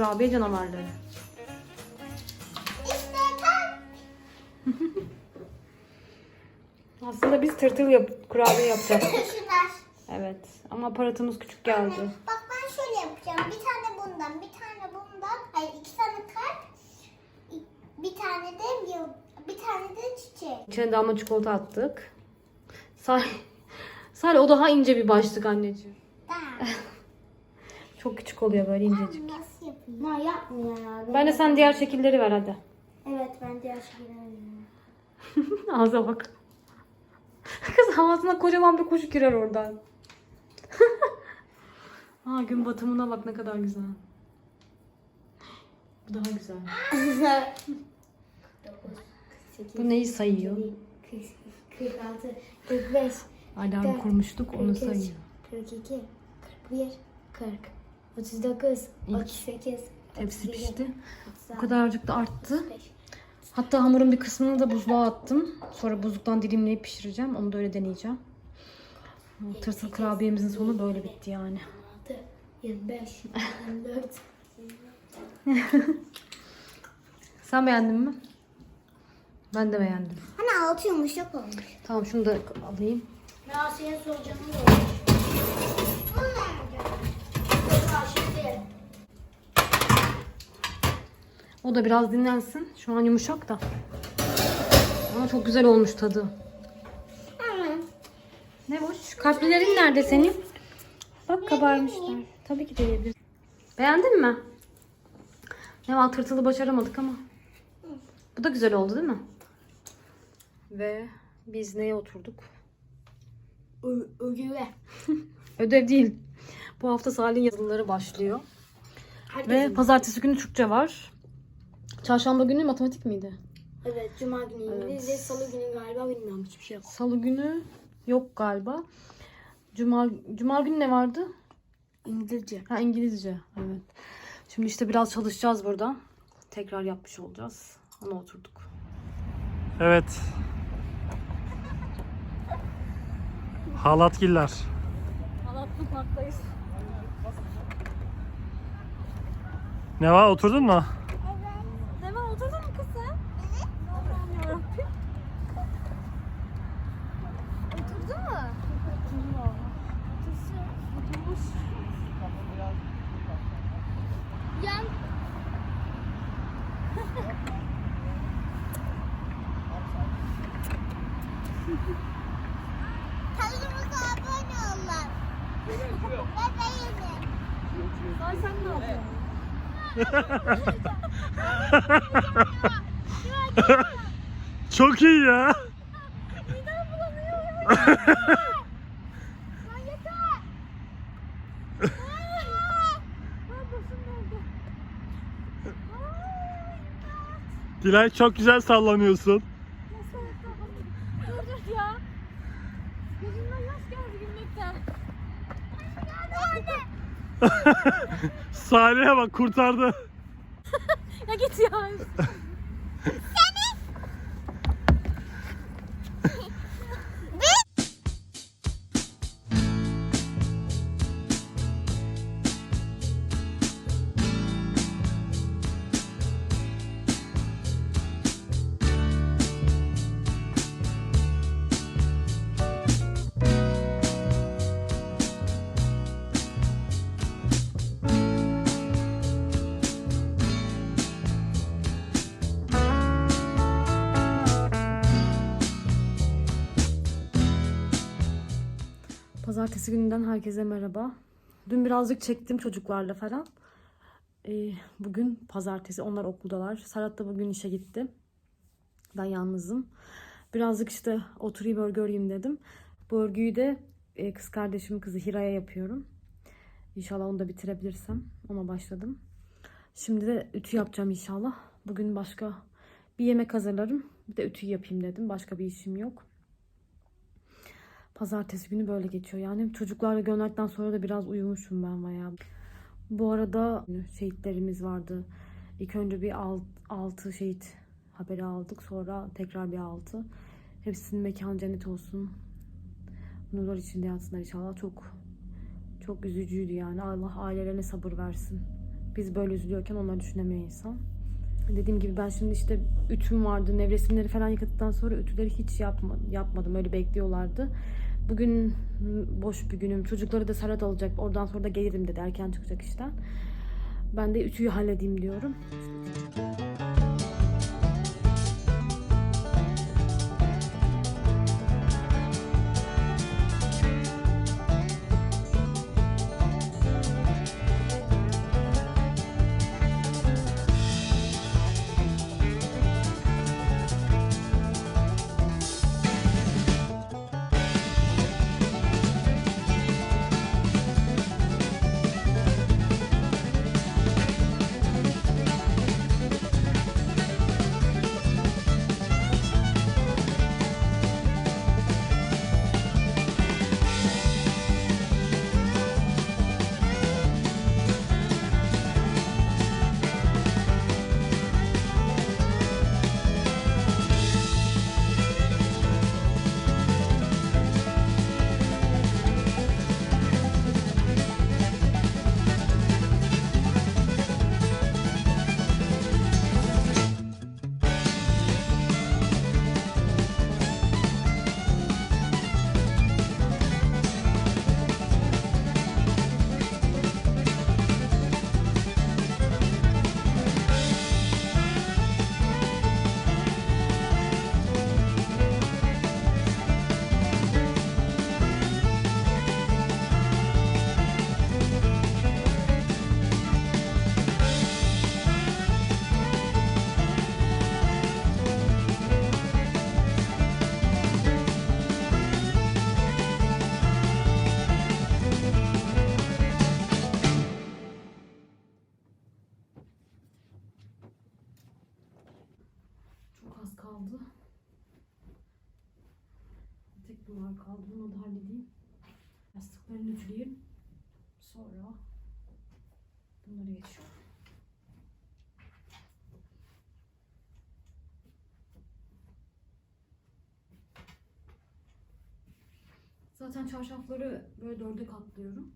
kurabiye canavarları. Aslında biz tırtıl yap kurabiye yapacaktık. Evet. Ama aparatımız küçük geldi. Bak ben şöyle yapacağım. Bir tane bundan, bir tane bundan. Hayır iki tane kalp. Bir tane de yıl- bir tane de çiçek. İçine damla çikolata attık. Say Salih o daha ince bir başlık anneciğim. Çok küçük oluyor böyle incecik. Nasıl yapayım? Ha yapmıyor ya. Ben de sen diğer şekilleri ver hadi. Evet ben diğer şeyleri Ağza bak. Kız ağzına kocaman bir kuş girer oradan. Aa gün batımına bak ne kadar güzel. Bu daha güzel. Bu neyi sayıyor? 46, 45, Alarm kurmuştuk onu 43, sayıyor. 42, 41, 40, 39, İlk 38, Tepsi 37, pişti. 36, O kadarcık da arttı. 35. Hatta hamurun bir kısmını da buzluğa attım. Sonra buzluktan dilimleyip pişireceğim. Onu da öyle deneyeceğim. Tırtıl kurabiyemizin sonu böyle bitti yani. 26, 25, 24. Sen beğendin mi? Ben de beğendim. Hani altı yumuşak olmuş. Tamam şunu da alayım. Da olmuş. Bu nerede? O da biraz dinlensin. Şu an yumuşak da. Ama çok güzel olmuş tadı. Ne boş? Kalplilerin nerede senin? Bak kabarmışlar. Tabii ki de yiyebilirsin. Beğendin mi? Ne var tırtılı başaramadık ama. Bu da güzel oldu değil mi? Ve biz neye oturduk? Ögüve. Ödev değil. Bu hafta Salih'in yazılıları başlıyor. Ve pazartesi günü Türkçe var. Çarşamba günü matematik miydi? Evet, cuma günü İngilizce, salı günü galiba bilmiyorum hiçbir şey yok. Salı günü yok galiba. Cuma, Cuma günü ne vardı? İngilizce. Ha İngilizce. Evet. Şimdi işte biraz çalışacağız burada. Tekrar yapmış olacağız. Ona oturduk. Evet. Halatgiller. Halatlıkmaktayız. Ne var oturdun mu? Ne var oturdun mu kız sen? Allah'ım yarabbim. Oturdu mu? Oturmuş. Yan. Kanalımıza abone olun. Ve beğenin. Ay sen ne yapıyorsun? Çok iyi ya. Dilay çok güzel sallanıyorsun. Dur dur ya. Gözümden yaş geldi gülmekten. Salih'e bak kurtardı. Ya git ya. Pazartesi gününden herkese merhaba. Dün birazcık çektim çocuklarla falan. Ee, bugün pazartesi onlar okuldalar. Serhat da bugün işe gitti. Ben yalnızım. Birazcık işte oturayım örgü öreyim dedim. Bu örgüyü de e, kız kardeşimin kızı Hira'ya yapıyorum. İnşallah onu da bitirebilirsem. Ona başladım. Şimdi de ütü yapacağım inşallah. Bugün başka bir yemek hazırlarım. Bir de ütü yapayım dedim. Başka bir işim yok. Pazartesi günü böyle geçiyor. Yani çocuklarla gönderdikten sonra da biraz uyumuşum ben bayağı. Bu arada şehitlerimiz vardı. İlk önce bir alt, altı şehit haberi aldık. Sonra tekrar bir altı. Hepsinin mekan cennet olsun. Nurlar içinde yatsınlar inşallah. Çok çok üzücüydü yani. Allah ailelerine sabır versin. Biz böyle üzülüyorken onları düşünemiyor insan. Dediğim gibi ben şimdi işte ütüm vardı. Nevresimleri falan yıkadıktan sonra ütüleri hiç yapma, yapmadım. Öyle bekliyorlardı. Bugün boş bir günüm. Çocukları da Serhat alacak. Oradan sonra da gelirim dedi. Erken çıkacak işten. Ben de ütüyü halledeyim diyorum. Çok Bunlar kaldı. Bunu da halledeyim. Yastıklarını ütüleyeyim. Sonra bunları geçiyorum. Zaten çarşafları böyle dörde katlıyorum.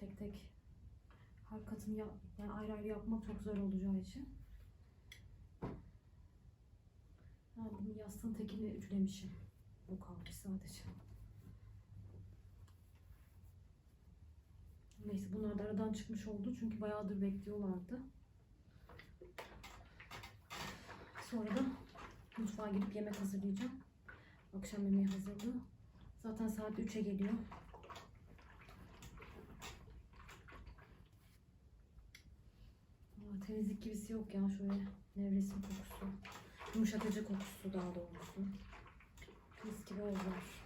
Tek tek her katını yap, yani ayrı ayrı yapmak çok zor olacağı için. Ha, bunun yastığın tekini ütülemişim. Bu kalmış sadece. Neyse bunlar da aradan çıkmış oldu çünkü bayağıdır bekliyorlardı. Sonra da mutfağa gidip yemek hazırlayacağım. Akşam yemeği hazırlığı. Zaten saat 3'e geliyor. Aa, temizlik gibisi yok ya şöyle nevresim kokusu. Yumuşatıcı kokusu daha doğrusu. Mis gibi oldular.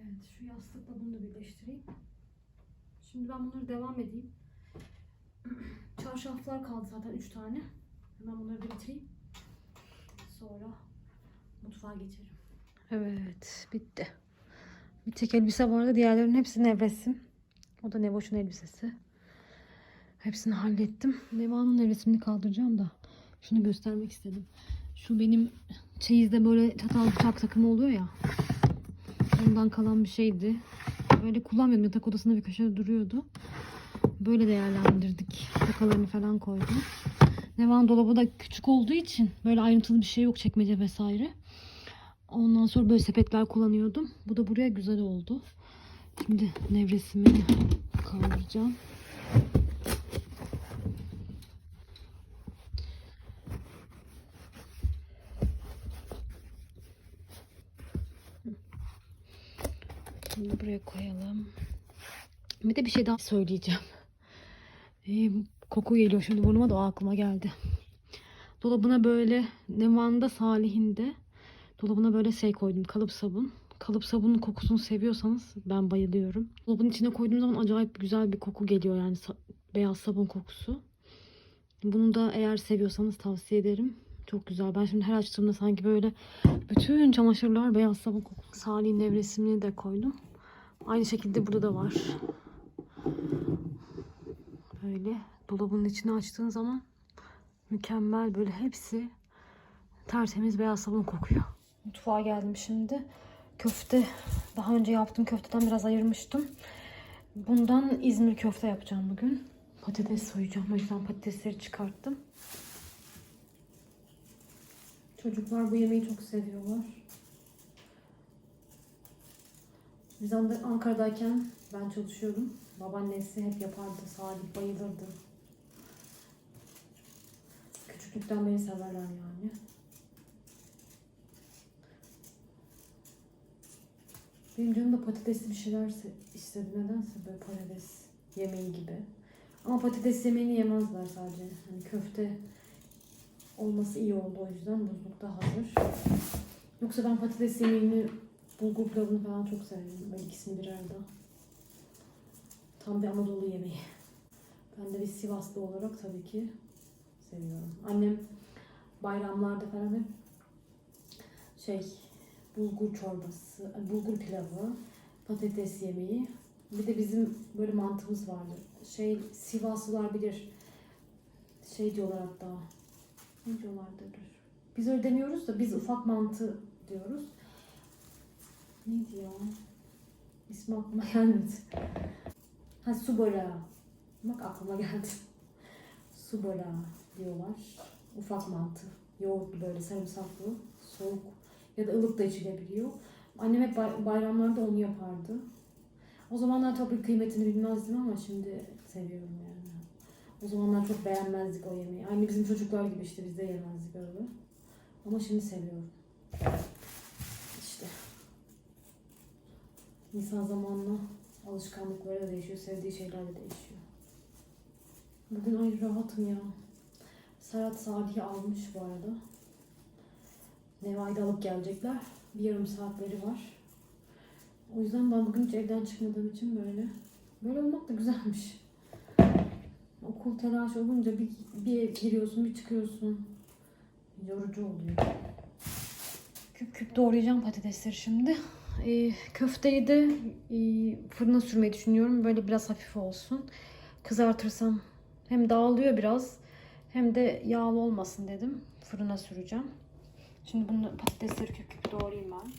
Evet, şu yastıkla bunu da birleştireyim. Şimdi ben bunları devam edeyim. Çarşaflar kaldı zaten 3 tane. Hemen bunları bitireyim. Sonra mutfağa geçerim. Evet, bitti. Bir tek elbise vardı. Diğerlerinin hepsi nevresim. O da Nevoş'un elbisesi. Hepsini hallettim. Neva'nın nevresimini kaldıracağım da. Şunu göstermek istedim. Şu benim çeyizde böyle çatal bıçak takımı oluyor ya. Ondan kalan bir şeydi. Böyle kullanmıyordum. Yatak odasında bir köşede duruyordu. Böyle değerlendirdik. Tokalarını falan koydum. Nevan dolabı da küçük olduğu için böyle ayrıntılı bir şey yok çekmece vesaire. Ondan sonra böyle sepetler kullanıyordum. Bu da buraya güzel oldu. Şimdi nevresimi kaldıracağım. Şimdi buraya koyalım. Bir de bir şey daha söyleyeceğim. Ee, koku geliyor şimdi burnuma da o aklıma geldi. Dolabına böyle Nevan'da Salih'in de dolabına böyle şey koydum kalıp sabun. kalıp sabunun kokusunu seviyorsanız ben bayılıyorum. Dolabın içine koyduğum zaman acayip güzel bir koku geliyor yani beyaz sabun kokusu. Bunu da eğer seviyorsanız tavsiye ederim. Çok güzel. Ben şimdi her açtığımda sanki böyle bütün çamaşırlar beyaz sabun kokusu. Salih'in nevresimini de koydum. Aynı şekilde burada da var. Böyle dolabın içine açtığın zaman mükemmel böyle hepsi tertemiz beyaz sabun kokuyor. Mutfağa geldim şimdi. Köfte daha önce yaptığım köfteden biraz ayırmıştım. Bundan İzmir köfte yapacağım bugün. Patates soyacağım. O yüzden patatesleri çıkarttım. Çocuklar bu yemeği çok seviyorlar. Biz An- Ankara'dayken ben çalışıyordum. Babaannesi hep yapardı. Salih bayılırdı. Küçüklükten beri severler yani. Benim canım da patatesli bir şeyler istedi. Nedense böyle patates yemeği gibi. Ama patates yemeğini yemezler sadece. Hani köfte olması iyi oldu o yüzden buzlukta hazır. Yoksa ben patates yemeğini, bulgur pilavını falan çok severim. Böyle ikisini bir arada. Tam bir Anadolu yemeği. Ben de bir Sivaslı olarak tabii ki seviyorum. Annem bayramlarda falan hep şey bulgur çorbası, bulgur pilavı, patates yemeği. Bir de bizim böyle mantımız vardı. Şey Sivaslılar bilir. Şey diyorlar hatta. Ne diyorlardı? Dur. Biz öyle demiyoruz da biz ufak mantı diyoruz. Neydi ya? İsmi aklıma gelmedi. Ha su böreği. Bak aklıma geldi. Su böreği diyorlar. Ufak mantı. Yoğurtlu böyle sarımsaklı. Soğuk ya da ılık da içilebiliyor. Annem hep bay- bayramlarda onu yapardı. O zamanlar tabii kıymetini bilmezdim ama şimdi seviyorum yani. O zamanlar çok beğenmezdik o yemeği. Aynı bizim çocuklar gibi işte biz de yemezdik öyle. Ama şimdi seviyorum. İşte. İnsan zamanla alışkanlıkları da değişiyor, sevdiği şeyler de değişiyor. Bugün ay rahatım ya. Serhat Salih'i almış bu arada. Neva'yı da alıp gelecekler. Bir yarım saatleri var. O yüzden ben bugün hiç evden çıkmadığım için böyle. Böyle olmak da güzelmiş. Okul telaş olunca bir, bir giriyorsun bir çıkıyorsun. Yorucu oluyor. Küp küp doğrayacağım patatesleri şimdi. Ee, köfteyi de e, fırına sürmeyi düşünüyorum. Böyle biraz hafif olsun. Kızartırsam hem dağılıyor biraz hem de yağlı olmasın dedim. Fırına süreceğim. Şimdi bunu patatesleri küp küp doğrayayım ben.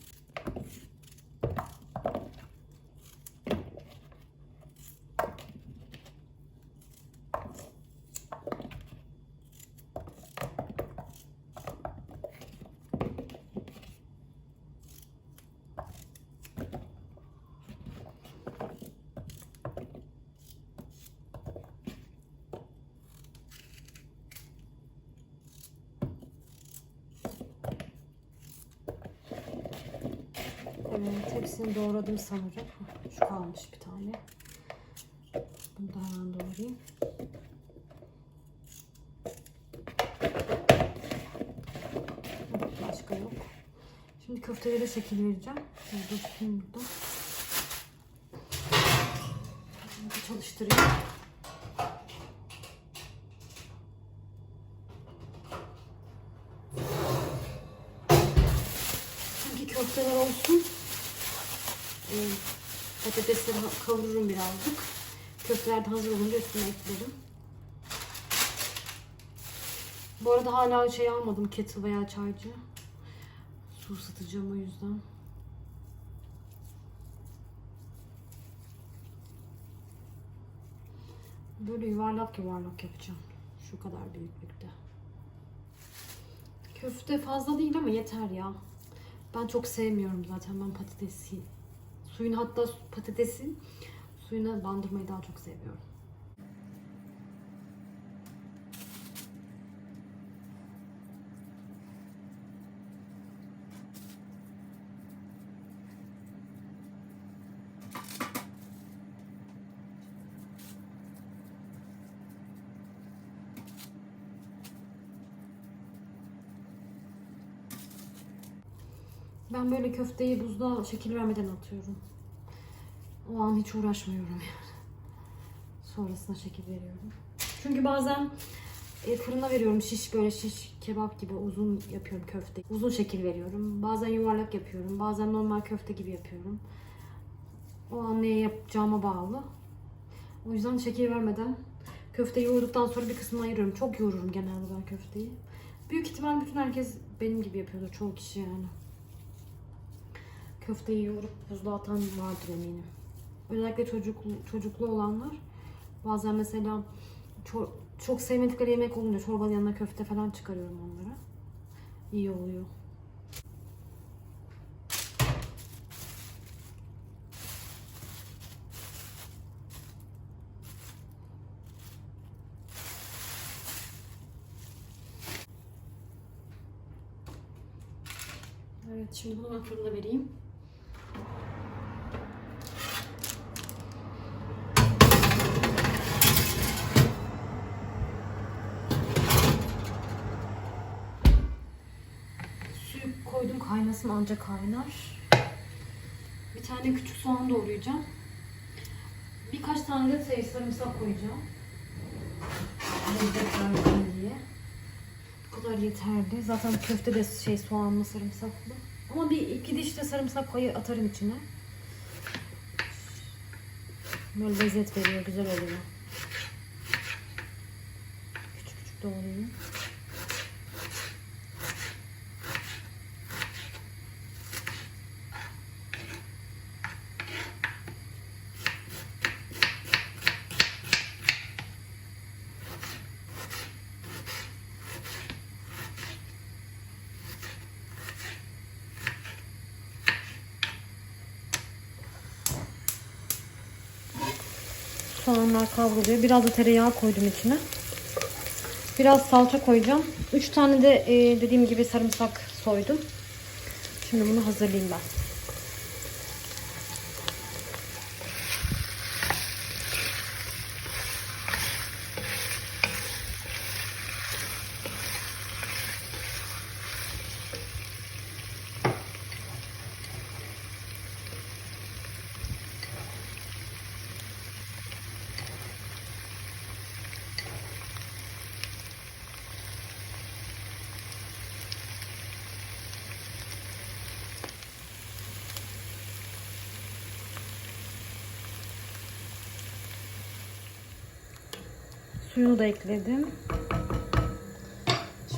Doğradım sanırım. Şu kalmış bir tane. Bunu da hemen doğrayayım. Başka yok. Şimdi köftelere şekil vereceğim. Şöyle dursun burada. Şimdi çalıştırayım. Çünkü köfteler olsun. Patatesleri kavururum birazcık. Köfteler de hazır olunca üstüne eklerim. Bu arada hala şey almadım kettle veya çaycı. Su ısıtacağım o yüzden. Böyle yuvarlak yuvarlak yapacağım. Şu kadar büyüklükte. Köfte fazla değil ama yeter ya. Ben çok sevmiyorum zaten ben patatesi. Suyunu hatta patatesin suyuna bandırmayı daha çok seviyorum. Ben böyle köfteyi buzluğa şekil vermeden atıyorum. O an hiç uğraşmıyorum yani. Sonrasında şekil veriyorum. Çünkü bazen e, fırına veriyorum şiş böyle şiş kebap gibi uzun yapıyorum köfte. Uzun şekil veriyorum. Bazen yuvarlak yapıyorum. Bazen normal köfte gibi yapıyorum. O an neye yapacağıma bağlı. O yüzden şekil vermeden köfteyi yoğurduktan sonra bir kısmını ayırıyorum. Çok yoğururum genelde ben köfteyi. Büyük ihtimal bütün herkes benim gibi yapıyordur. Çoğu kişi yani. Köfteyi yoğurup buzluğa atan vardır eminim. Özellikle çocuklu, çocuklu olanlar bazen mesela ço- çok sevmedikleri yemek olunca çorbanın yanına köfte falan çıkarıyorum onlara. İyi oluyor. Evet şimdi bunu ben fırına vereyim. Suyu koydum kaynasın ancak kaynar. Bir tane küçük soğan doğrayacağım. Birkaç tane de şey, sarımsak koyacağım. Lezzet versin diye. Bu kadar yeterli. Zaten köfte de şey soğanlı sarımsaklı. Ama bir iki diş de sarımsak koyu atarım içine. Böyle lezzet veriyor, güzel oluyor. Küçük küçük doğrayayım. Soğanlar kavruluyor. Biraz da tereyağı koydum içine. Biraz salça koyacağım. 3 tane de e, dediğim gibi sarımsak soydum. Şimdi bunu hazırlayayım ben. Suyunu da ekledim.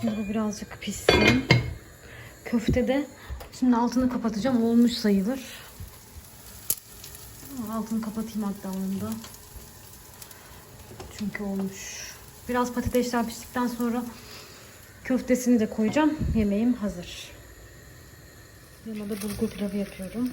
Şimdi bu birazcık pişsin. Köfte de şimdi altını kapatacağım. Olmuş sayılır. Altını kapatayım hatta onun da. Çünkü olmuş. Biraz patatesler piştikten sonra köftesini de koyacağım. Yemeğim hazır. Yanına da bulgur pilavı yapıyorum.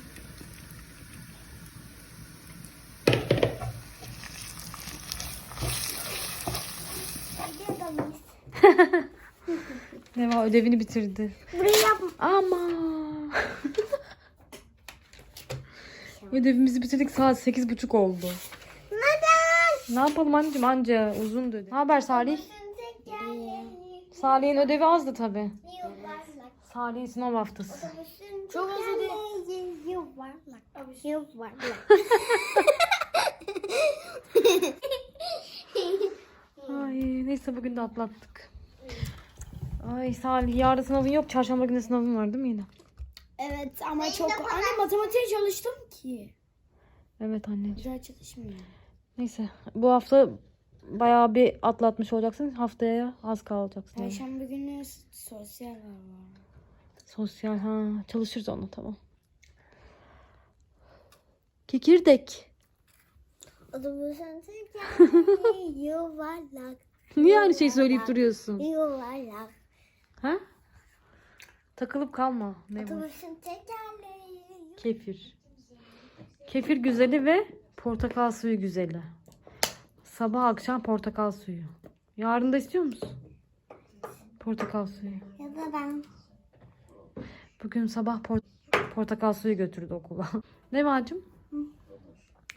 Gidelim. Ne var ödevini bitirdi. Burayı yapma. Ama. Ödevimizi bitirdik saat sekiz buçuk oldu. Neden? Ne yapalım anneciğim anca uzun ödev. Ne haber Salih? Salih'in ödevi azdı tabi. Salih'in sınav haftası. Çok. Yuvarlak. Yuvarlak. Ay neyse bugün de atlattık. Ay Salih yarın sınavın yok. Çarşamba günü sınavın var değil mi yine? Evet ama çok... Anne matematiğe çalıştım ki. Evet anneciğim. Güzel çalışmıyor. Neyse bu hafta bayağı bir atlatmış olacaksın. Haftaya az kalacaksın. yani. Perşembe günü sosyal var. Sosyal ha çalışırız onu tamam. Kikirdek. Otobüsün yuvarlak. Niye aynı şeyi söyleyip duruyorsun? Yuvarlak. Ha? Takılıp kalma. Ne var? Otobüsün tekerleği Kefir. Kefir güzeli ve portakal suyu güzeli. Sabah akşam portakal suyu. Yarın da istiyor musun? Portakal suyu. Ya da ben. Bugün sabah port- portakal suyu götürdü okula. ne Vacım?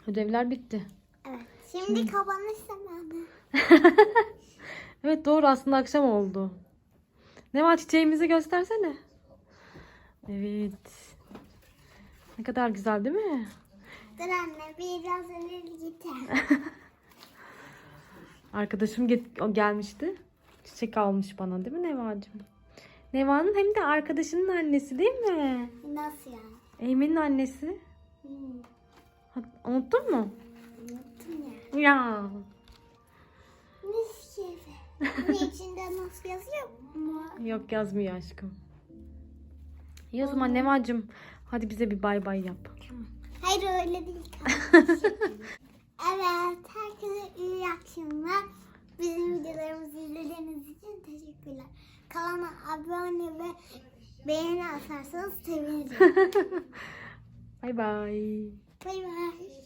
Ödevler bitti. Evet. Şimdi kapanış zamanı. Evet doğru aslında akşam oldu. Ne var çiçeğimizi göstersene. Evet. Ne kadar güzel değil mi? Dur anne biraz ileri git. Arkadaşım get- gelmişti. Çiçek almış bana değil mi Neva'cığım? Neva'nın hem de arkadaşının annesi değil mi? Nasıl yani? Eymen'in annesi. Hmm, Ha, Unuttun mu? unuttum ya. Ya. Mis gibi. Bunun içinde nasıl yazıyor mu? Yok yazmıyor aşkım. İyi o zaman hadi bize bir bay bay yap. Hayır öyle değil evet herkese iyi akşamlar. Bizim videolarımızı izlediğiniz için teşekkürler. Kanala abone ve beğeni atarsanız seviniriz. Bay bay. bay bay.